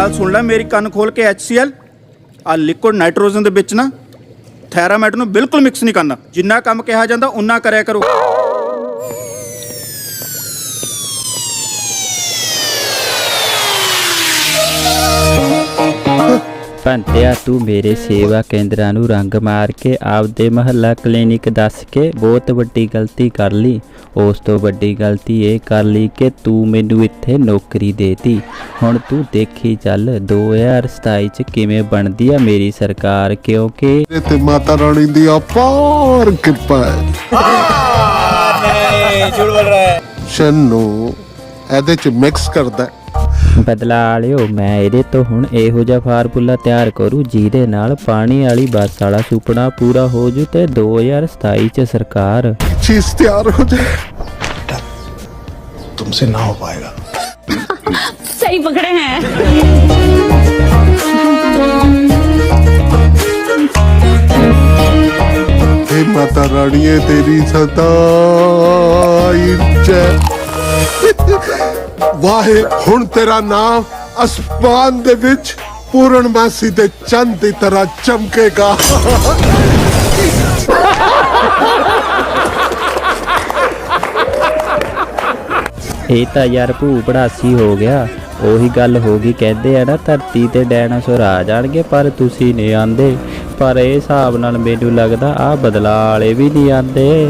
ਗੱਲ ਸੁਣ ਲੈ ਮੇਰੀ ਕੰਨ ਖੋਲ ਕੇ HCl ਆ ਲਿਕੁਇਡ ਨਾਈਟ੍ਰੋਜਨ ਦੇ ਵਿੱਚ ਨਾ ਥੈਰਾਮੈਟ ਨੂੰ ਬਿਲਕੁਲ ਮਿਕਸ ਨਹੀਂ ਕਰਨਾ। ਜਿੰਨਾ ਕੰਮ ਕਿਹਾ ਜਾਂਦਾ, ਉਨਾ ਕਰਿਆ ਕਰੋ। ਭੰਤਿਆ ਤੂੰ ਮੇਰੇ ਸੇਵਾ ਕੇਂਦਰਾਂ ਨੂੰ ਰੰਗ ਮਾਰ ਕੇ ਆਪਦੇ ਮਹੱਲਾ ਕਲੀਨਿਕ ਦੱਸ ਕੇ ਬਹੁਤ ਵੱਡੀ ਗਲਤੀ ਕਰ ਲਈ ਉਸ ਤੋਂ ਵੱਡੀ ਗਲਤੀ ਇਹ ਕਰ ਲਈ ਕਿ ਤੂੰ ਮੈਨੂੰ ਇੱਥੇ ਨੌਕਰੀ ਦੇਤੀ ਹੁਣ ਤੂੰ ਦੇਖੀ ਚੱਲ 2027 ਚ ਕਿਵੇਂ ਬਣਦੀ ਆ ਮੇਰੀ ਸਰਕਾਰ ਕਿਉਂਕਿ ਤੇ ਮਾਤਾ ਰਾਣੀ ਦੀ ਅਪਾਰ ਕਿਰਪਾ ਹੈ ਨਹੀਂ ਝੂਠ ਬੋਲ ਰਿਹਾ ਹੈ ਨੂੰ ਇਹਦੇ ਚ ਮਿਕਸ ਕਰਦਾ। ਬਦਲਾ ਲਿਓ ਮੈਂ ਇਹਦੇ ਤੋਂ ਹੁਣ ਇਹੋ ਜਿਹਾ ਫਾਰਮੂਲਾ ਤਿਆਰ ਕਰੂ ਜਿਹਦੇ ਨਾਲ ਪਾਣੀ ਵਾਲੀ ਬੱਸ ਵਾਲਾ ਸੁਪਨਾ ਪੂਰਾ ਹੋ ਜੂ ਤੇ 2027 ਚ ਸਰਕਾਰ ਚੀਜ਼ ਤਿਆਰ ਹੋ ਜਾਏ तुमसे ना हो पाएगा सही पकड़े हैं हे ਮਾਤਾ ਰਾਣੀਏ ਤੇਰੀ ਸਦਾ ਜੈ ਵਾਹੇ, ਹੁਣ ਤੇਰਾ ਨਾਮ ਅਸਮਾਨ ਦੇ ਵਿੱਚ ਪੂਰਨਮਾਸੀ ਦੇ ਚੰਦ ਦੀ ਤਰ੍ਹਾਂ ਚਮਕੇਗਾ। ਇਹ ਤਾਂ ਯਾਰ ਭੂ ਪੜਾਸੀ ਹੋ ਗਿਆ। ਉਹੀ ਗੱਲ ਹੋ ਗਈ, ਕਹਿੰਦੇ ਆ ਨਾ, ਧਰਤੀ ਤੇ ਡਾਇਨਾਸੌਰ ਆ ਜਾਣਗੇ, ਪਰ ਤੁਸੀਂ ਨਹੀਂ ਆਂਦੇ ਪਰ ਇਹ ਹਿਸਾਬ ਨਾਲ ਮੈਨੂੰ ਲੱਗਦਾ ਆ ਬਦਲਾ ਵਾਲੇ ਵੀ ਨਹੀਂ ਆਂਦੇ